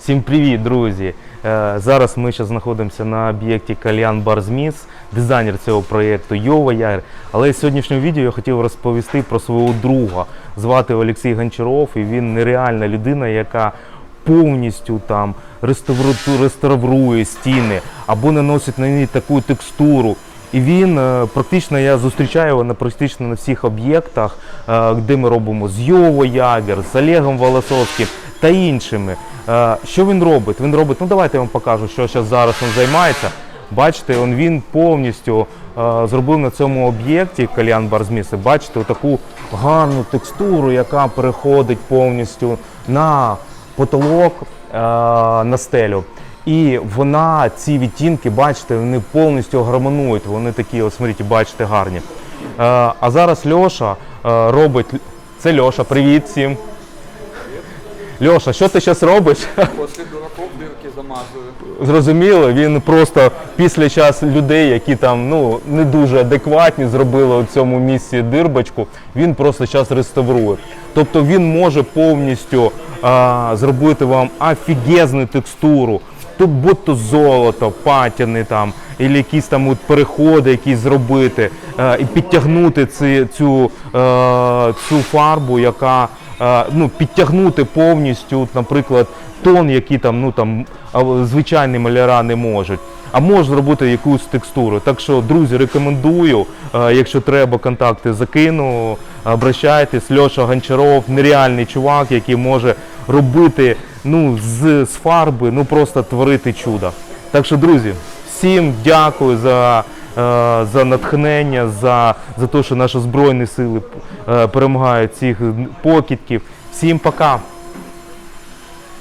Всім привіт, друзі! Е, Зараз ми ще знаходимося на об'єкті Кальян Барзміс, дизайнер цього проєкту Йова Яр. Але з сьогоднішнього відео я хотів розповісти про свого друга. Звати Олексій Гончаров, і він нереальна людина, яка повністю там реставру- реставрує стіни або наносить на них таку текстуру. І він е, практично я зустрічаю його на практично на всіх об'єктах, е, де ми робимо з Йово Ягер, з Олегом Волосовським та іншими. Е, Що він робить? Він робить, ну давайте я вам покажу, що зараз зараз він займається. Бачите, он, він повністю е, зробив на цьому об'єкті Кальян Барзміси. Бачите, таку гарну текстуру, яка переходить повністю на потолок, е, на стелю. І вона, ці відтінки, бачите, вони повністю гармонують. Вони такі, ось смотрите, бачите, гарні. Е, а зараз Льоша е, робить. Це Льоша, привіт всім. Льоша, що ти зараз робиш? После дураков дырки замазываю. Зрозуміло, він просто після час людей, які там ну не дуже адекватні, зробили у цьому місці дирбочку, він просто зараз реставрує. Тобто він може повністю а, зробити вам офігезну текстуру. Тут будь-то золото, патіни там, і якісь там от переходи якісь зробити, е, і підтягнути ці, цю, е, цю фарбу, яка ну, підтягнути повністю, наприклад, тон, який там, ну, там, звичайні маляра не можуть. А може зробити якусь текстуру. Так що, друзі, рекомендую. Якщо треба, контакти закину. Обращайтесь, Льоша Гончаров, нереальний чувак, який може робити ну, з, з фарби, ну просто творити чудо. Так що, друзі, всім дякую за, за натхнення, за, за те, що наші Збройні сили е, перемагають цих покидьків. Всім пока!